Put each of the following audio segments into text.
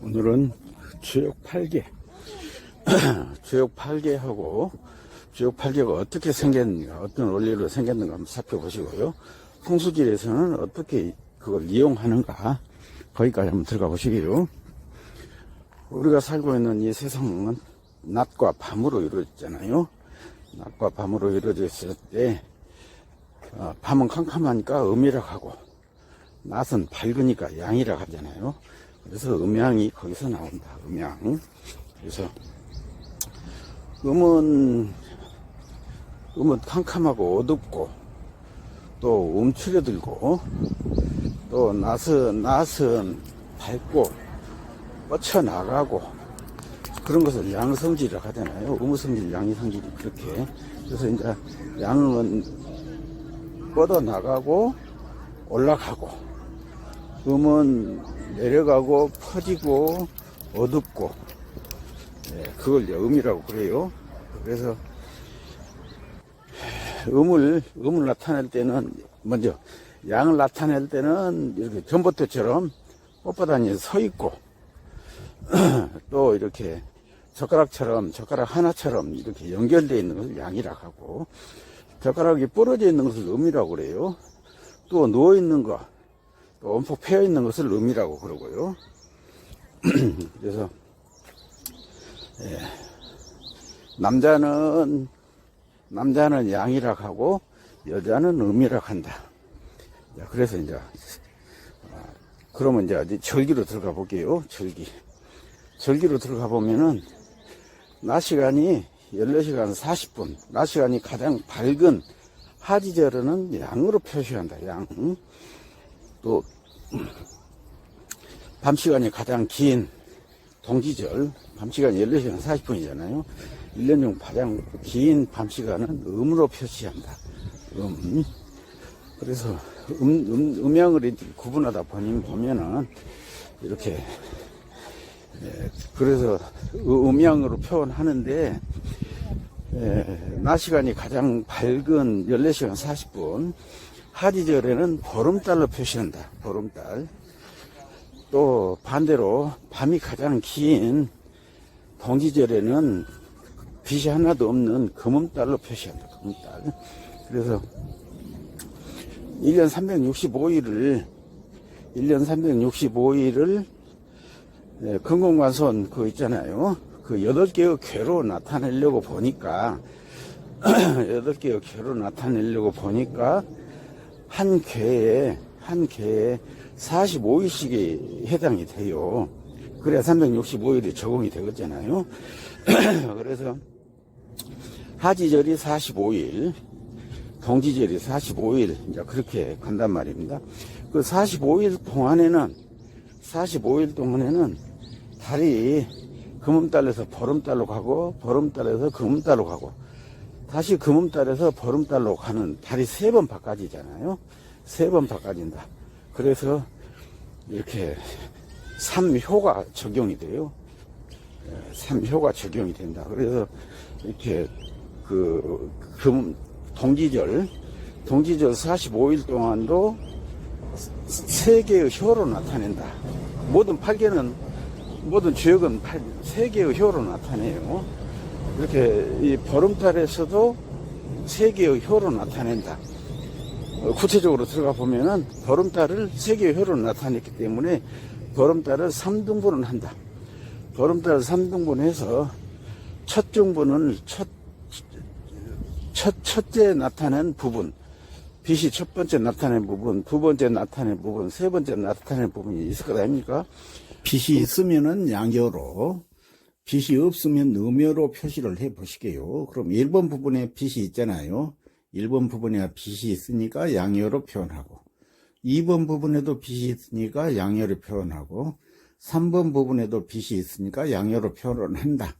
오늘은 주역 8개, 주역 8개하고 주역 8개가 어떻게 생겼는가, 어떤 원리로 생겼는가 한번 살펴보시고요. 풍수질에서는 어떻게 그걸 이용하는가, 거기까지 한번 들어가 보시게요. 우리가 살고 있는 이 세상은 낮과 밤으로 이루어졌잖아요. 낮과 밤으로 이루어져 있을 때, 어, 밤은 캄캄하니까 음이라고 하고, 낮은 밝으니까 양이라고 하잖아요. 그래서 음양이 거기서 나온다. 음양. 그래서 음은 음은 캄캄하고 어둡고 또 움츠려들고 또 낯은 낯은 밝고 뻗쳐나가고 그런 것을 양성질이라고 하잖아요. 음성질, 양성질이 그렇게. 그래서 이제 양은 뻗어나가고 올라가고 음은 내려가고 퍼지고 어둡고 예, 그걸 음이라고 그래요. 그래서 음을 음을 나타낼 때는 먼저 양을 나타낼 때는 이렇게 전봇대처럼 뻣뻣하니 서 있고 또 이렇게 젓가락처럼 젓가락 하나처럼 이렇게 연결되어 있는 것을 양이라고 하고 젓가락이 부러져 있는 것을 음이라고 그래요. 또 누워 있는 거, 또 엄폭 패여 있는 것을 음이라고 그러고요. 그래서 예, 남자는 남자는 양이라고 하고 여자는 음이라고 한다. 자, 그래서 이제 아, 그러면 이제 절기로 들어가 볼게요. 절기. 절기로 들어가 보면은 낮 시간이 14시간 40분, 낮 시간이 가장 밝은 하지절에는 양으로 표시한다. 양. 또, 밤 시간이 가장 긴 동지절, 밤 시간이 14시간 40분이잖아요. 1년 중 가장 긴 밤 시간은 음으로 표시한다. 음. 그래서 음, 음, 음양을 구분하다 보니 보면은 이렇게 예, 그래서 음- 음양으로 표현하는데 예, 낮 시간이 가장 밝은 14시간 40분 하지절에는 보름달로 표시한다. 보름달. 또 반대로 밤이 가장 긴 동지절에는 빛이 하나도 없는 금음달로 표시한다. 금음달. 그래서 1년 365일을 1년 365일을 예, 금공관손 그 있잖아요. 그 여덟 개의 괴로 나타내려고 보니까 여덟 개의 괴로 나타내려고 보니까 한 괴에 한 괴에 45일씩이 해당이 돼요. 그래야 365일이 적용이 되겠잖아요. 그래서 하지절이 45일, 동지절이 45일, 이제 그렇게 간단 말입니다. 그 45일 동안에는, 45일 동안에는 달이 금음달에서 보름달로 가고, 보름달에서 금음달로 가고, 다시 금음달에서 보름달로 가는 달이 세 번 바꿔지잖아요. 세 번 바꿔진다. 그래서 이렇게 삼효가 적용이 돼요. 예, 삼효가 적용이 된다. 그래서 이렇게 그, 금, 동지절, 동지절 45일 동안도 세 개의 효로 나타낸다. 모든 8개는, 모든 지역은 8, 세 개의 효로 나타내요. 이렇게 이 보름달에서도 세 개의 효로 나타낸다. 어, 구체적으로 들어가 보면은 보름달을 세 개의 효로 나타냈기 때문에 보름달을 3등분을 한다. 보름달 3등분해서 첫 중분을 첫, 첫, 첫째 나타낸 부분, 빛이 첫 번째 나타낸 부분, 두 번째 나타낸 부분, 세 번째 나타낸 부분이 있을 거 아닙니까? 빛이 있으면은 양교로, 빛이 없으면 음여로 표시를 해 보시게요. 그럼 1번 부분에 빛이 있잖아요. 1번 부분에 빛이 있으니까 양여로 표현하고, 2번 부분에도 빛이 있으니까 양여로 표현하고, 3번 부분에도 빛이 있으니까 양여로 표현을 한다.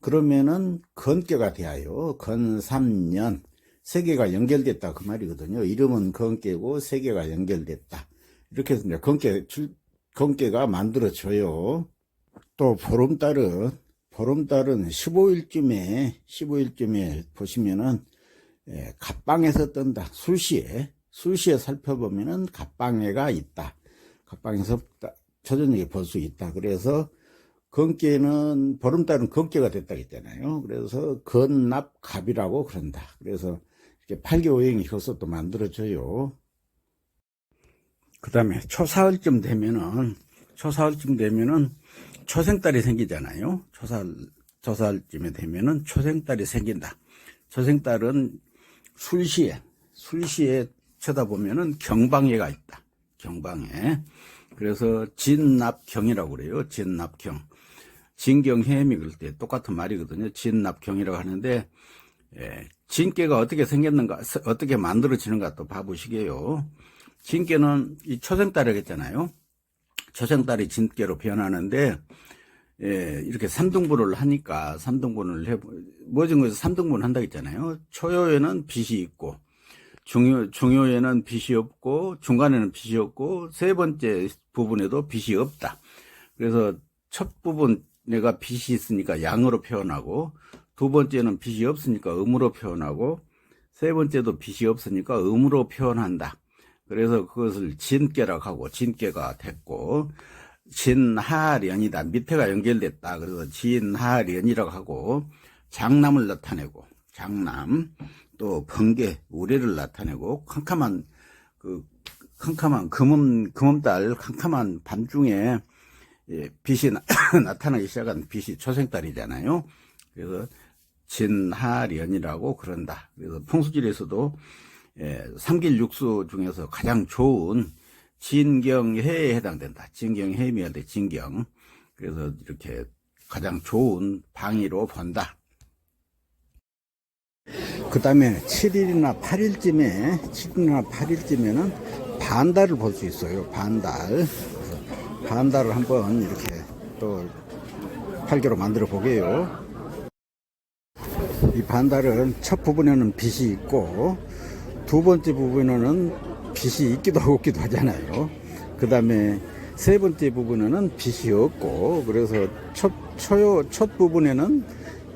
그러면은 건계가 돼요. 건삼년 세 개가 연결됐다 그 말이거든요. 이름은 건계고 세 개가 연결됐다. 이렇게 해서 이제 건계 출 건계가 만들어져요. 또 보름달은 보름달은 15일쯤에 15일쯤에 보시면은 예, 갑방에서 뜬다. 술시에 술시에 살펴보면은 갑방해가 있다. 갑방에서 따- 초저녁에 볼 수 있다. 그래서 건깨는 보름달은 건깨가 됐다 했잖아요. 그래서 건납갑이라고 그런다. 그래서 이렇게 팔교오행이 효소도 만들어져요. 그 다음에 초사흘쯤 되면은 초사흘쯤 되면은 초생달이 생기잖아요. 초사흘 초사흘쯤에 되면은 초생달이 생긴다. 초생달은 술시에 술시에 쳐다보면은 경방에가 있다. 경방에. 그래서 진납경이라고 그래요. 진납경. 진경해미 그럴 때 똑같은 말이거든요. 진납경이라고 하는데 예, 진깨가 어떻게 생겼는가, 서- 어떻게 만들어지는가 또 봐보시게요. 진깨는 이 초생달이라고 했잖아요. 초생달이 진깨로 변하는데 예, 이렇게 삼등분을 하니까 삼등분을 해 뭐든 것에서 삼등분 한다고 했잖아요. 초요에는 빛이 있고 중요 중요에는 빛이 없고 중간에는 빛이 없고 세 번째 부분에도 빛이 없다. 그래서 첫 부분 내가 빛이 있으니까 양으로 표현하고 두 번째는 빛이 없으니까 음으로 표현하고 세 번째도 빛이 없으니까 음으로 표현한다. 그래서 그것을 진깨라고 하고 진깨가 됐고 진하련이다. 밑에가 연결됐다. 그래서 진하련이라고 하고 장남을 나타내고 장남 또 번개 우레를 나타내고 캄캄한 그 캄캄한 금음 금음달 캄캄한 밤중에 예, 빛이 나, 나타나기 시작한 빛이 초생달이잖아요. 그래서 진하련이라고 그런다. 그래서 풍수질에서도 예, 삼길 육수 중에서 가장 좋은 진경해에 해당된다. 진경해미할 때 진경. 그래서 이렇게 가장 좋은 방위로 본다. 그 다음에 7일이나 8일쯤에, 7일이나 8일쯤에는 반달을 볼 수 있어요. 반달. 반달을 한번 이렇게 또 팔개로 만들어 보게요. 이 반달은 첫 부분에는 빛이 있고 두 번째 부분에는 빛이 있기도 하고 없기도 하잖아요. 그 다음에 세 번째 부분에는 빛이 없고 그래서 첫, 초요, 첫 부분에는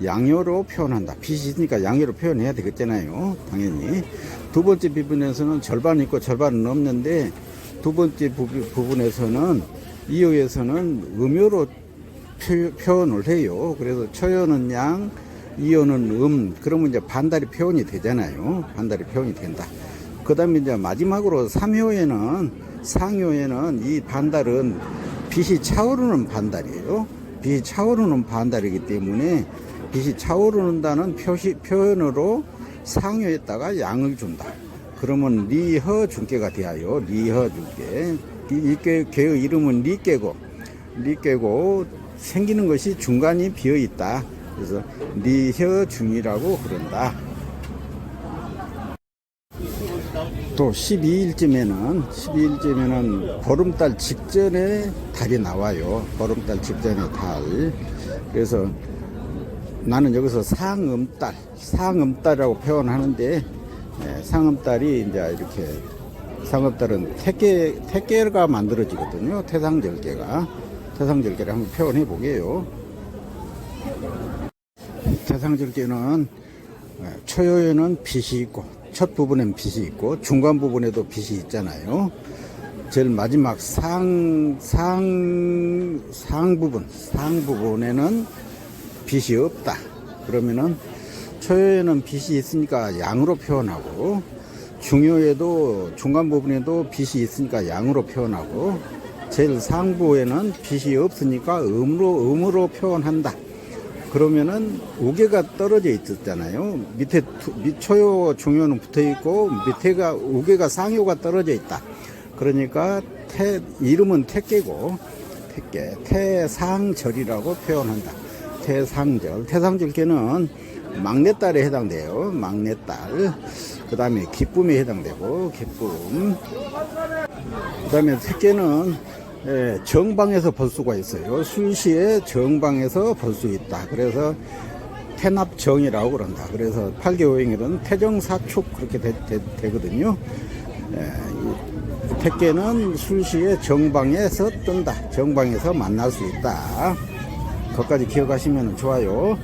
양요로 표현한다. 빛이 있으니까 양요로 표현해야 되겠잖아요. 당연히. 두 번째 부분에서는 절반 있고 절반은 없는데 두 번째 부분- 부분에서는 이호에서는 음요로 표, 표현을 해요. 그래서 초요는 양, 이어는 음, 그러면 이제 반달이 표현이 되잖아요. 반달이 표현이 된다. 그 다음에 이제 마지막으로 3효에는, 상효에는 이 반달은 빛이 차오르는 반달이에요. 빛이 차오르는 반달이기 때문에 빛이 차오르는다는 표시, 표현으로 상효에다가 양을 준다. 그러면 리허 중계가 되어요. 리허 중계. 이 개- 개의 이름은 리깨고, 리깨고 생기는 것이 중간이 비어 있다. 그래서 리허 중이라고 그런다. 또 12일쯤에는 12일쯤에는 보름달 직전에 달이 나와요. 보름달 직전에 달. 그래서 나는 여기서 상음달, 상음달이라고 표현하는데 예, 상음달이 이제 이렇게 상음달은 태계 태계가 만들어지거든요. 태상절개가 태상절개를 한번 표현해 보게요. 태상절개는 예, 초요에는 빛이 있고 첫 부분엔 빛이 있고 중간 부분에도 빛이 있잖아요. 제일 마지막 상, 상, 상 부분, 상 부분에는 빛이 없다. 그러면은 초요에는 빛이 있으니까 양으로 표현하고 중요에도 중간 부분에도 빛이 있으니까 양으로 표현하고 제일 상부에는 빛이 없으니까 음으로 음으로 표현한다. 그러면은 우계가 떨어져 있었잖아요. 밑에 초요 중요는 붙어 있고 밑에가 우계가 상요가 떨어져 있다. 그러니까 태 이름은 태계고 태계 태상절이라고 표현한다. 태상절 태상절께는 막내딸에 해당돼요. 막내딸 그 다음에 기쁨에 해당되고 기쁨 그 다음에 택계는 예, 정방에서 볼 수가 있어요. 술시에 정방에서 볼 수 있다. 그래서 태납정이라고 그런다. 그래서 8개오행일은 태정사축 그렇게 되, 거든요 택계는 술시에 정방에서 뜬다. 정방에서 만날 수 있다. 그것까지 기억하시면 좋아요.